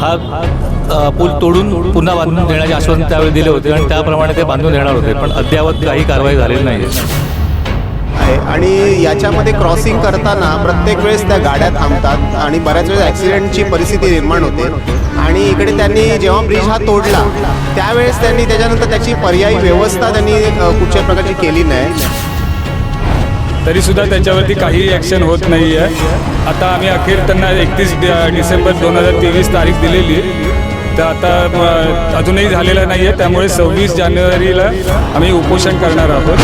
हा पूल तोडून पुन्हा बांधून देण्याचे आश्वासन त्यावेळी दिले होते आणि त्याप्रमाणे ते बांधून देणार होते पण अद्यावत काही कारवाई झालेली नाही. आहे. आणि याच्यामध्ये क्रॉसिंग करताना प्रत्येक वेळेस त्या गाड्या थांबतात आणि बऱ्याच वेळेस ॲक्सिडेंटची परिस्थिती निर्माण होते. आणि इकडे त्यांनी जेव्हा ब्रिज हा तोडला त्यावेळेस त्यांनी त्याच्यानंतर त्याची पर्यायी व्यवस्था त्यांनी कुठच्या प्रकारची केली नाही. तरी सुद्धा त्याच्यावरती काही ॲक्शन होत नाही आहे आता आम्ही अखेर त्यांना एकतीस डिसेंबर दोन हजार तेवीस तारीख दिलेली. तर आता अजूनही झालेलं नाही आहे त्यामुळे सव्वीस जानेवारीला आम्ही उपोषण करणार आहोत.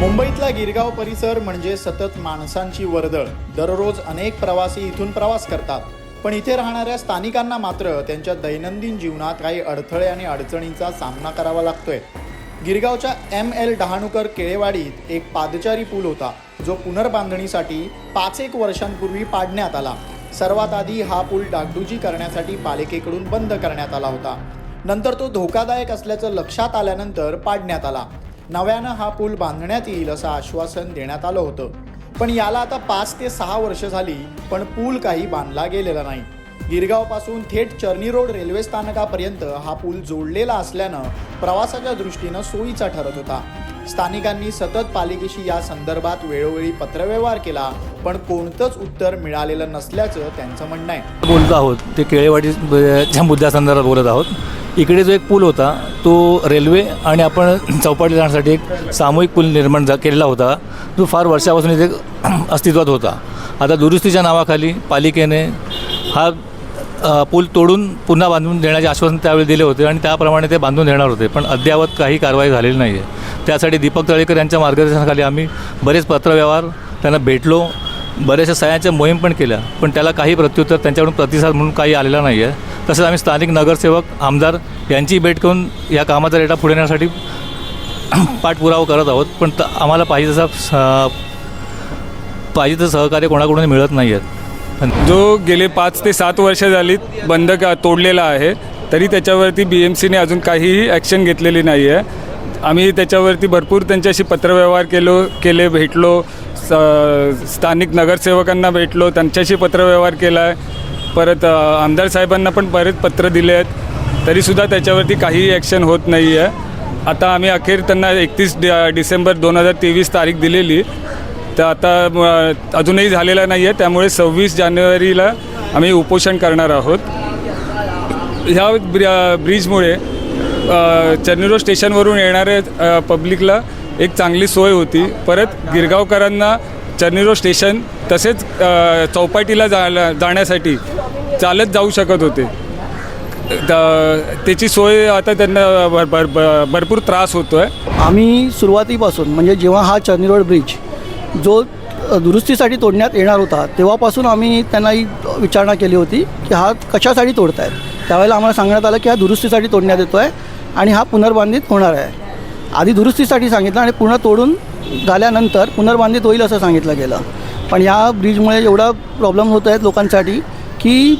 मुंबईतला गिरगाव परिसर म्हणजे सतत माणसांची वर्दळ. दररोज अनेक प्रवासी इथून प्रवास करतात. पण इथे राहणाऱ्या स्थानिकांना मात्र त्यांच्या दैनंदिन जीवनात काही अडथळे आणि अडचणींचा सामना करावा लागतोय. गिरगावच्या एम एल डहाणूकर केळेवाडीत एक पादचारी पूल होता जो पुनर्बांधणीसाठी पाच एक वर्षांपूर्वी पाडण्यात आला. सर्वात आधी हा पूल डागडुजी करण्यासाठी पालिकेकडून बंद करण्यात आला होता. नंतर तो धोकादायक असल्याचं लक्षात आल्यानंतर पाडण्यात आला. नव्यानं हा पूल बांधण्यात येईल असं आश्वासन देण्यात आलं होतं. पण याला आता पाच ते सहा वर्ष झाली पण पूल काही बांधला गेलेला नाही. गिरगावपासून थेट चर्नी रोड रेल्वे स्थानकापर्यंत हा पूल जोडलेला असल्यानं प्रवासाच्या दृष्टीनं सोयीचा ठरत होता. स्थानिकांनी सतत पालिकेशी या संदर्भात वेळोवेळी पत्रव्यवहार केला पण कोणतंच उत्तर मिळालेलं नसल्याचं त्यांचं म्हणणं आहे. बोलत आहोत ते केळेवाडीच्या मुद्द्यासंदर्भात बोलत आहोत. इकडे जो एक पूल होता तो रेल्वे आणि आपण चौपाटी जाण्यासाठी एक सामूहिक पूल निर्माण झा केलेला होता. जो फार वर्षापासून इथे अस्तित्वात होता. आता दुरुस्तीच्या नावाखाली पालिकेने हा पूल तोडून पुन्हा बांधून देण्याचे आश्वासन त्यावेळी दिले होते आणि त्याप्रमाणे ते बांधून देणार होते. पण अद्यावत काही कारवाई झालेली नाही आहे त्यासाठी दीपक तळेकर यांच्या मार्गदर्शनाखाली आम्ही बरेच पत्रव्यवहार त्यांना भेटलो. बऱ्याचशा सह्यांच्या मोहीम पण केल्या. पण त्याला काही प्रत्युत्तर त्यांच्याकडून प्रतिसाद म्हणून काही आलेला नाही आहे तसंच आम्ही स्थानिक नगरसेवक आमदार यांची भेट करून या कामाचा रेटा पुढे नेण्यासाठी पाठपुरावा करत आहोत. पण आम्हाला पाहिजे तसा स- पाहिजे तसं सहकार्य कोणाकडून मिळत नाही आहेत जो गेले पाच ते सात वर्ष झाली बंद का तोडलेला आहे तरी त्याच्यावरती बी एम सीने अजून काहीही ॲक्शन घेतलेली नाही आहे आम्ही त्याच्यावरती भरपूर त्यांच्याशी पत्रव्यवहार केलो केले भेटलो स स्थानिक नगरसेवकांना भेटलो त्यांच्याशी पत्रव्यवहार केला आहे परत आमदार साहेबांना पण बरेच पत्र दिले आहेत. तरीसुद्धा त्याच्यावरती काहीही ॲक्शन होत नाही आहे आता आम्ही अखेर त्यांना एकतीस डि डिसेंबर दोन हजार तेवीस तारीख दिलेली. तर आता अजूनही झालेलं नाही आहे त्यामुळे सव्वीस जानेवारीला आम्ही उपोषण करणार आहोत. ह्या ब्रि ब्रिजमुळे अ, स्टेशनवरून येणाऱ्या पब्लिकला एक चांगली सोय होती. परत गिरगावकरांना चर्निरो स्टेशन तसेच चौपाटीला जा जाण्यासाठी चालत जाऊ शकत होते. त्याची सोय आता त्यांना भर भर भरपूर त्रास होतो आहे आम्ही सुरुवातीपासून म्हणजे जेव्हा हा चर्नी रोड ब्रिज जो दुरुस्तीसाठी तोडण्यात येणार होता तेव्हापासून आम्ही त्यांना ही विचारणा केली होती की हा कशासाठी तोडतायत. त्यावेळेला आम्हाला सांगण्यात आलं की हा दुरुस्तीसाठी तोडण्यात येतो आहे आणि हा पुनर्बांधित होणार आहे. आधी दुरुस्तीसाठी सांगितलं आणि पुन्हा तोडून झाल्यानंतर पुनर्बांधित होईल असं सांगितलं गेलं. पण या ब्रिजमुळे एवढा प्रॉब्लेम होत आहेत लोकांसाठी की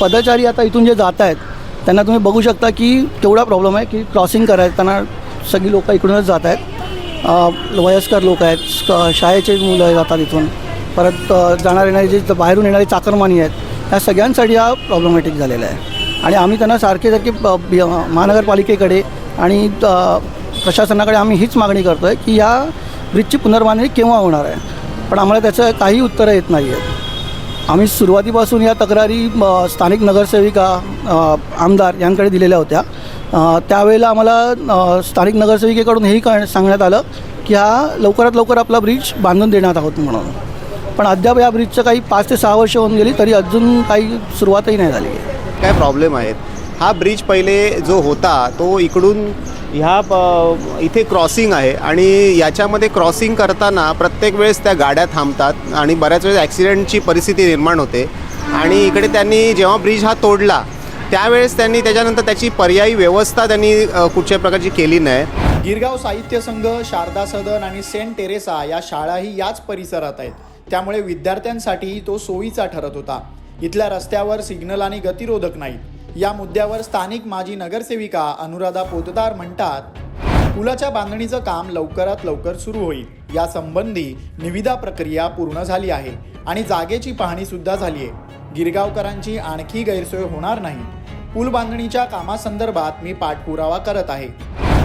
पदचारी आता इथून जे जात आहेत त्यांना तुम्ही बघू शकता की केवढा प्रॉब्लेम आहे की क्रॉसिंग करायचं सगळी लोकं इकडूनच जात आहेत. वयस्कर लोक आहेत. शाळेचे मुलं जातात इथून. परत अ, जाणार येणारे जे बाहेरून येणारे चाकरमानी आहेत या सगळ्यांसाठी हा प्रॉब्लेमॅटिक झालेला आहे. आणि आम्ही त्यांना सारखे सारखे महानगरपालिकेकडे आणि प्रशासनाकडे आम्ही हीच मागणी करतो आहे की या ब्रिजची पुनर्बांधणी केव्हा होणार आहे? पण आम्हाला त्याचं काही उत्तरं येत नाही आहेत आम्ही सुरुवातीपासून या तक्रारी स्थानिक नगरसेविका आमदार यांकडे दिलेल्या होत्या. त्यावेळेला आम्हाला स्थानिक नगरसेविकेकडून हेही कळ सांगण्यात आलं की हा लवकरात लवकर आपला ब्रिज बांधून देण्यात आहोत म्हणून. पण अद्याप या ब्रिजचं काही पाच ते सहा वर्ष होऊन गेली तरी अजून काही सुरुवातही नाही झाली. आहे काय प्रॉब्लेम आहेत? हा ब्रिज पहिले जो होता तो इकडून ह्या इथे क्रॉसिंग आहे आणि याच्यामध्ये क्रॉसिंग करताना प्रत्येक वेळेस त्या गाड्या थांबतात आणि बऱ्याच वेळेस ॲक्सिडेंटची परिस्थिती निर्माण होते. आणि इकडे त्यांनी जेव्हा ब्रिज हा तोडला त्यावेळेस त्यांनी त्याच्यानंतर त्याची पर्यायी व्यवस्था त्यांनी कुठच्या प्रकारची केली नाही. गिरगाव साहित्य संघ शारदा सदन आणि सेंट टेरेसा या शाळाही याच परिसरात आहेत. त्यामुळे विद्यार्थ्यांसाठीही तो सोयीचा ठरत होता. इथल्या रस्त्यावर सिग्नल आणि गतिरोधक नाहीत. या मुद्द्यावर स्थानिक माजी नगरसेविका अनुराधा पोतदार म्हणतात पुलाच्या बांधणीचं काम लवकरात लवकर सुरू होईल. या संबंधी निविदा प्रक्रिया पूर्ण झाली आहे आणि जागेची पाहणी सुद्धा झाली आहे. गिरगावकरांची आणखी गैरसोय होणार नाही. पूल बांधणीच्या कामासंदर्भात मी पाठपुरावा करत आहे.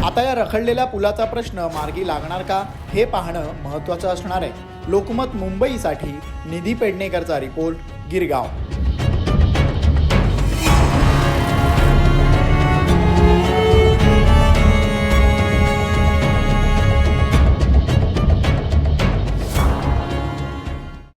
आता या रखडलेल्या पुलाचा प्रश्न मार्गी लागणार का हे पाहणं महत्त्वाचं असणार आहे. लोकमत मुंबईसाठी निधी पेडणेकरचा रिपोर्ट गिरगाव.